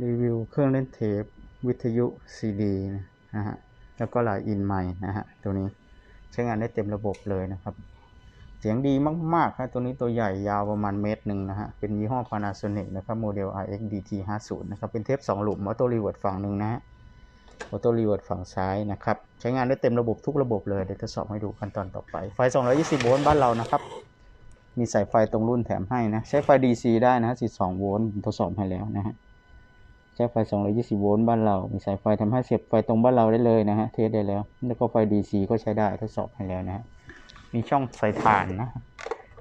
รีวิวเครื่องเล่นเทป วิทยุซีดีนะฮะ แล้วก็ลายอินใหม่นะฮะ ตัวนี้ใช้งานได้เต็มระบบเลยนะครับ เสียงดีมากๆครับตัวนี้ตัวใหญ่ยาวประมาณเมตรหนึ่งนะฮะ เป็นยี่ห้อ Panasonic นะครับโมเดล RX DT 50 นะครับ เป็นเทป 2 หลุมออโต้รีเวิร์ดฝั่งหนึ่งนะฮะออโต้รีเวิร์ดฝั่งซ้ายนะครับ ใช้งานได้เต็มระบบทุกระบบเลย เดี๋ยวทดสอบให้ดูขั้นตอนต่อไป ไฟ 220 โวลต์บ้านเรานะครับ มีสายไฟตรงรุ่นแถมให้นะ ใช้ไฟ DC ได้นะ12โวลต์ทดสอบให้แล้วนะฮะ ใช้ไฟ 220 โวลต์บ้านเรา มีสายไฟทำให้เสียบไฟตรงบ้านเราได้เลยนะฮะ เทสได้แล้ว แล้วก็ไฟ DC ก็ใช้ได้ทดสอบให้แล้วนะฮะ มีช่องใส่ถ่านนะ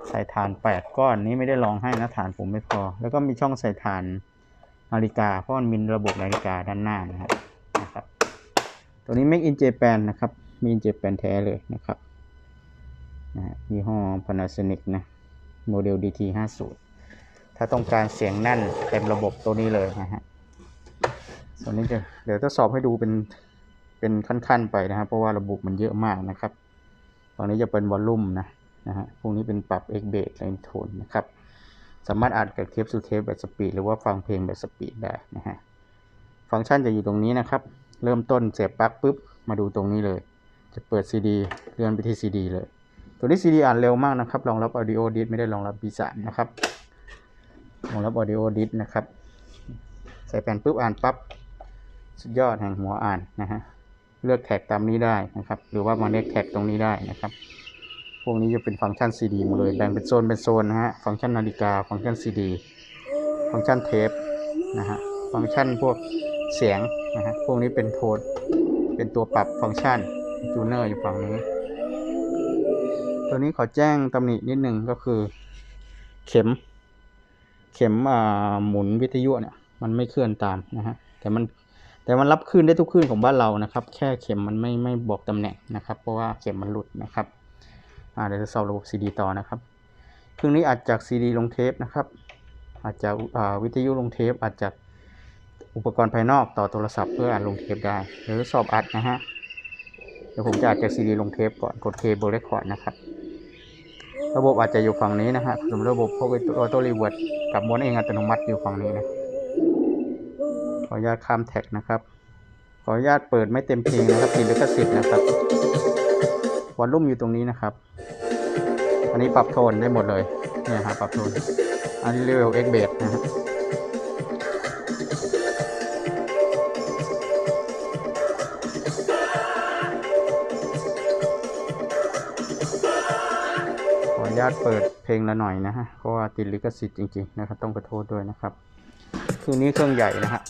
ใส่ถ่าน 8 ก้อนนี้ไม่ได้ลองให้นะถ่านผมไม่พอ แล้วก็มีช่องใส่ถ่านนาฬิกา เพราะมันมีระบบนาฬิกาด้านหน้านะครับนะครับ ตัวนี้ Make in Japan นะครับ มี in Japan แท้เลยนะครับ นะฮะยี่ห้อ Panasonic นะ โมเดล DT 50 ถ้าต้องการเสียงแน่นเต็มระบบตัวนี้เลยนะฮะ ส่วนนี้จะเดี๋ยวทดสอบให้ดูเป็นเป็นขั้นๆไปนะครับ เพราะว่าระบบมันเยอะมากนะครับฝั่งนี้จะเป็นวอลลุ่มนะนะฮะพวกนี้เป็นปรับ X Bass และ Tone นะครับ สามารถอัดกับเทปสู่เทปแบบสปีดหรือว่าฟังเพลงแบบสปีดได้นะฮะฟังก์ชันจะอยู่ตรงนี้นะครับ เริ่มต้นเสียบปลั๊กปุ๊บมาดูตรงนี้เลย จะเปิด CD เลื่อนไปที่ CD เลย ตัวนี้ CD อ่านเร็วมากนะครับ รองรับ Audio Disc ไม่ได้รองรับ B3 นะครับ รองรับ Audio Disc นะครับ ใส่แผ่นปุ๊บอ่านปั๊บ สุดยอดแห่งหัวอ่านนะฮะเลือกแท็กตามนี้ได้นะครับ หรือว่ามาเน็กแท็กตรงนี้ได้นะครับ พวกนี้จะเป็นฟังก์ชัน CD หมดเลยแบ่งเป็นโซนเป็นโซนนะฮะฟังก์ชันนาฬิกาฟังก์ชัน CD ฟังก์ชันเทปนะฮะฟังก์ชันพวกเสียงนะฮะพวกนี้เป็นโทนเป็นตัวปรับฟังก์ชันจูเนอร์อยู่ฝั่งนี้ ตัวนี้ขอแจ้งตำหนินิดนึงก็คือ เข็ม เข็มหมุนวิทยุเนี่ยมันไม่เคลื่อนตามนะฮะแต่มัน แต่มันรับคลื่นได้ทุกคลื่นของบ้านเรานะครับ แค่เข็มมันไม่ไม่บอกตำแหน่งนะครับ เพราะว่าเข็มมันหลุดนะครับอ่าเดี๋ยวจะสอบระบบ CD ต่อนะครับเครื่องนี้อัดจาก CD ลงเทปนะครับอาจจะวิทยุลงเทปอาจจะอุปกรณ์ภายนอกต่อโทรศัพท์เพื่ออ่านลงเทปได้ หรือสอบอัดนะฮะเดี๋ยวผมจะอัดจาก CD ลงเทปก่อนกดเคเบิลเรคคอร์ดนะครับ ระบบอาจจะอยู่ฝั่งนี้นะฮะส่วนระบบพวกออโต้รีเวิร์ดกับม้วนเองอัตโนมัติอยู่ฝั่งนี้นะ ออนุญาตข้ามแท็กนะครับ ขออนุญาตเปิดไม่เต็มเพลงนะครับติดลิขสิทธิ์นะครับวอลลุ่มอยู่ตรงนี้นะครับ อันนี้ปรับโทนได้หมดเลยเนี่ยครับปรับโทน อันนี้เลเวล X b a s นะฮะขออนุญาตเปิดเพลงละหน่อยนะฮะ เพราะว่าติดลิขสิทธิ์จริงๆนะครับ ต้องขอโทษด้วยนะครับ คือนี้เครื่องใหญ่นะฮะ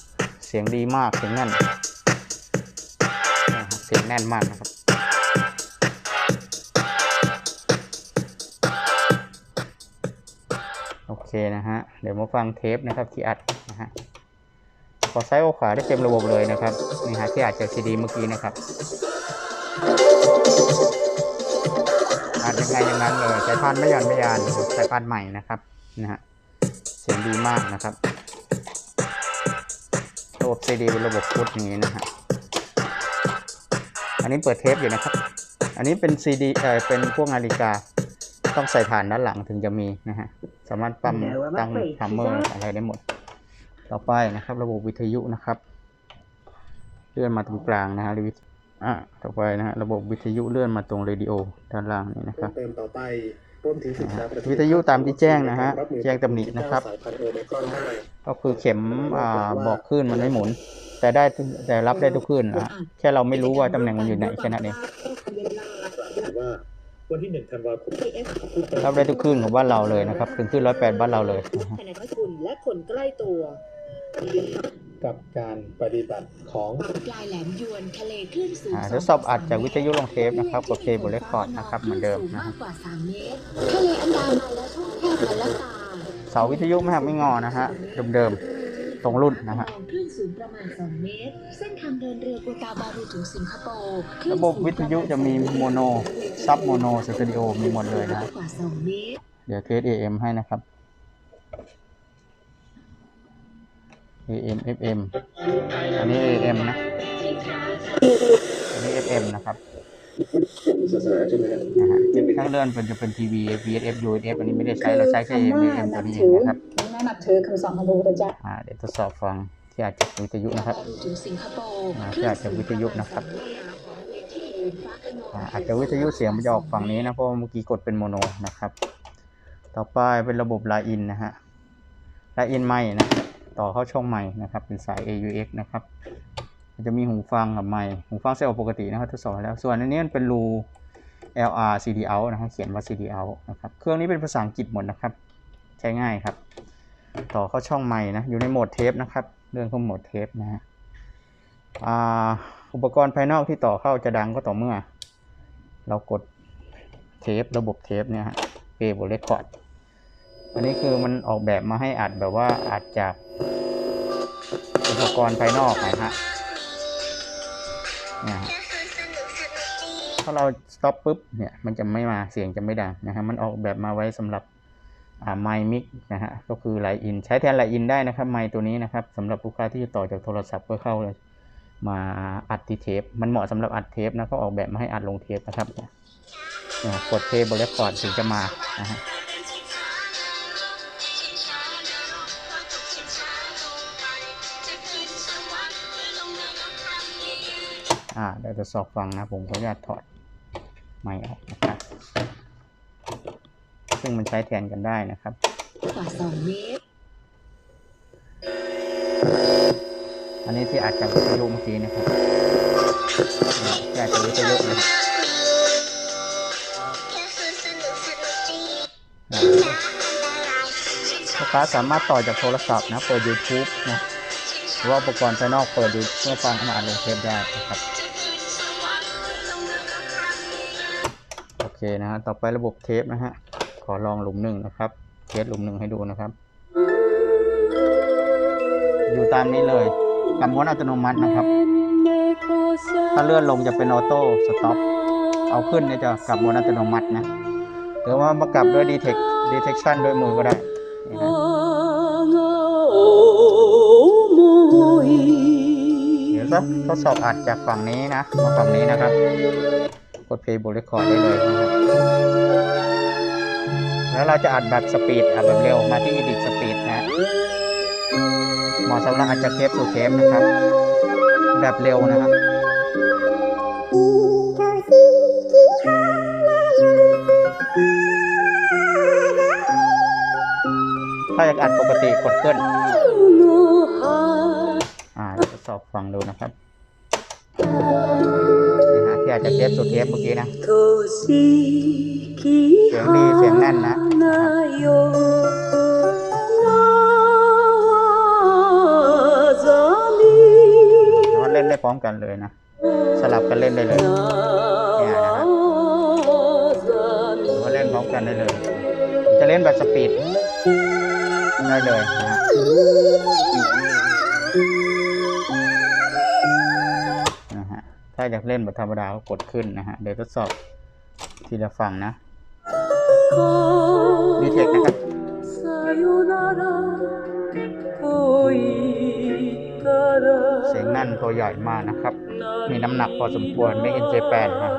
เสียงดีมากเสียงแน่นนะฮะเสียงแน่นมากนะครับโอเคนะฮะเดี๋ยวมาฟังเทปนะครับที่อัดนะฮะขอซ้ายโอขวาได้เต็มระบบเลยนะครับนี่ฮะที่อัดจากซีดีเมื่อกี้นะครับอัดยังไงอย่างนั้นเลยสายพันธุ์ไม่หย่อนไม่ยานสายพันธุ์ใหม่นะครับนะฮะเสียงดีมากนะครับ ระบบ CD เป็นระบบพุทอย่างนี้นะฮะ อันนี้เปิดเทปอยู่นะครับ อันนี้เป็น CD เอ่อเป็นพวกนาฬิกา ต้องใส่ฐานด้านหลังถึงจะมีนะฮะ สามารถปั๊มตั้งทัมเมอร์อะไรได้หมด ต่อไปนะครับ ระบบวิทยุนะครับ เลื่อนมาตรงกลางนะฮะวิทอะต่อไปนะฮะ ระบบวิทยุเลื่อนมาตรงเรดิโอด้านล่างนี่นะคเพิ่รัมบเติมต่อไป รวมถึงศึกษาประสิทธิภาพวิทยุตามที่แจ้งนะฮะ แจ้งตำหนินะครับ สายพันธุ์โอไมครอนเข้ามาก็คือเข็มอ่าบอกคลื่นมันไม่หมุน แต่ได้ทุกแต่รับได้ทุกคลื่นนะฮะแค่เราไม่รู้ว่าตำแหน่งมันอยู่ไหนแค่นั้นเองว่าวันที่หนึ่งธันวาคมรับได้ทุกคลื่นของบ้านเราเลยนะครับถึงคลื่นร้อยแปดบ้านเราเลยนะฮะภายในคุณและคนใกล้ตัว กับการปฏิบัติของปลายแหลมยวนทะเลคลื่นสูงอ่าทดสอบอัดจากวิทยุลงเทปนะครับกดเคเบิลเรคคอร์ดนะครับเหมือนเดิมนะฮะมากกว่า3เมตรทะเลอันดามันและช่องแคบมะละกาเสาวิทยุไม่หักไม่งอนะฮะเดิมๆตรงรุ่นนะฮะ คลื่นสูงประมาณ 2 เมตร เส้นทางเดินเรือกัวกาบารูถึงสิงคโปร์คลื่นระบบวิทยุจะมีโมโนซับโมโนสเตอริโอมีหมดเลยนะมาฮะกกว่า2เมตร เดี๋ยวเทส AM ให้นะครับ AM FM อันนี้ AM นะ อันนี้ FM นะครับศาสนาใช่ไหมครับนะฮะถ้าเลื่อนเป็นจะเป็นทีวี VHF UHF อันนี้ไม่ได้ใช้เราใช้แค่ AM FM ตัวนี้เองนะครับและนับถือคำสอนของพระพุทธเจ้าอ่าเดี๋ยวทดสอบฟังที่ที่อาจจะวิทยุนะครับบารูถึงสิงคโปร์อ่าที่อาจจะวิทยุนะครับที่ยืนฟ้าขนองอ่าอาจจะวิทยุเสียงมันจะออกฝั่งนี้นะเพราะว่าเมื่อกี้กดเป็นโมโนนะครับ ต่อไปเป็นระบบไลน์อินนะฮะไลน์อินไม้นะ ต่อเข้าช่องไม้นะครับเป็นสาย AUX นะครับจะมีหูฟังกับไม้หูฟังเซลล์ปกตินะครับทดสอบแล้วส่วนอันนี้เป็นรู LR CD out นะครับเขียนว่า CD out นะครับเครื่องนี้เป็นภาษาอังกฤษหมดนะครับ ใช้ง่ายครับ ต่อเข้าช่องไม้นะอยู่ในโหมดเทปนะครับเรื่องของโหมดเทปนะฮะอุปกรณ์ภายนอกที่ต่อเข้าจะดังก็ต่อเมื่อ เรากดเทประบบเทปเนี่ยฮะเปย์บเรคคอร์ด อันนี้คือมันออกแบบมาให้อัดแบบว่าอัดจากอุปกรณ์ภายนอกนะฮะเนี่ยถ้าเราสต็อปปุ๊บเนี่ยมันจะไม่มาเสียงจะไม่ดังนะฮะมันออกแบบมาไว้สำหรับอ่าไมค์มิกนะฮะก็คือไลน์อินใช้แทนไลน์อินได้นะครับไมค์ตัวนี้นะครับสำหรับลูกค้าที่จะต่อจากโทรศัพท์เพื่อเข้าเลยมาอัดที่เทป มันเหมาะสำหรับอัดเทปนะเขาออกแบบมาให้อัดลงเทปนะครับเนี่ยกดเทปบรคคอร์ดถึงจะมานะฮะ อ่าเดี๋ยวจะสอบฟังนะผมขออนุญาตถอดไมค์ออกนะครับซึ่งมันใช้แทนกันได้นะครับกว่าสองเมตรอันนี้ที่อาจจะวิทยุเมื่อกี้นะครับเนี่ยที่อาจจะวิทยุนะครับอ่าลูกค้าสามารถต่อจากโทรศัพท์นะ เปิด YouTube นะ หรือว่าอุปกรณ์ภายนอกเปิดดูเพื่อฟังขนาดลงเทปได้นะครับ เคนะฮะ ต่อไประบบเทปนะฮะ ขอลองหลุมหนึ่งนะครับ เทสหลุมหนึ่งให้ดูนะครับ อยู่ตามนี้เลยกำม้วนอัตโนมัตินะครับ ถ้าเลื่อนลงจะเป็นออโต้สต็อป เอาขึ้นเนี่ยจะกลับม้วนอัตโนมัตินะ หรือว่ามากลับด้วย detect detection ด้วยมือก็ได้นี่ฮะเดี๋ยวทดสอบอัดจากฝั่งนี้นะมาฝั่งนี้นะครับ กด play บน record ได้เลยนะครับแล้วเราจะอัดแบบสปีดอัดแบบเร็วมาที่ edit speed นะเหมาะสำหรับอัดจากเทปสู่เทปนะครับ แบบเร็วนะครับถ้าอยากอัดปกติกดเกินอ่าเราจะสอบฟังดูนะครับ อาจจะเทปสู่เทปเมื่อกี้นะเสียงดีเสียงแน่นนะเล่นได้พร้อมกันเลยนะ สลับกันเล่นได้เลยเนี่ยนะครับหรือว่าเล่นพร้อมกันได้เลย จะเล่นแบบสปีดได้เลยนะ ถ้าอยากเล่นแบบธรรมดาก็กดขึ้นนะฮะ เดี๋ยวทดสอบทีละฝั่งนะดีเทคนะครับเสียงนั่นตัวใหญ่มากนะครับ มีน้ำหนักพอสมควรไม่เอ็นเจแปนนะ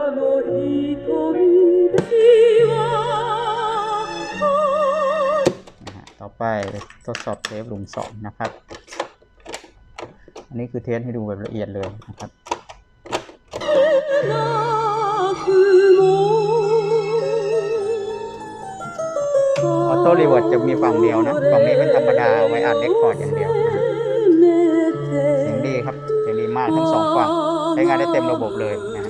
นะฮะต่อไปทดสอบเทปหลุมสองนะครับ อันนี้คือเทสให้ดูแบบละเอียดเลยนะครับ ออโต้รีเวิร์ดจะมีฝั่งเดียวนะฝั่งนี้เป็นธรรมดาไว้อัดเรคคอร์ดอย่างเดียวนะฮะเสียงดีครับเสียงดีมากทั้งสองฝั่งใช้งานได้เต็มระบบเลยนะ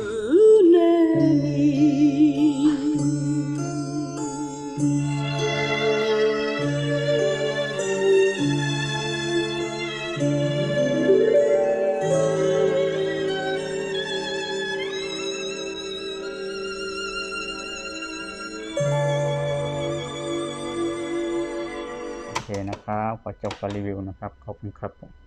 ขอจบการรีวิวนะครับ ขอบคุณครับผม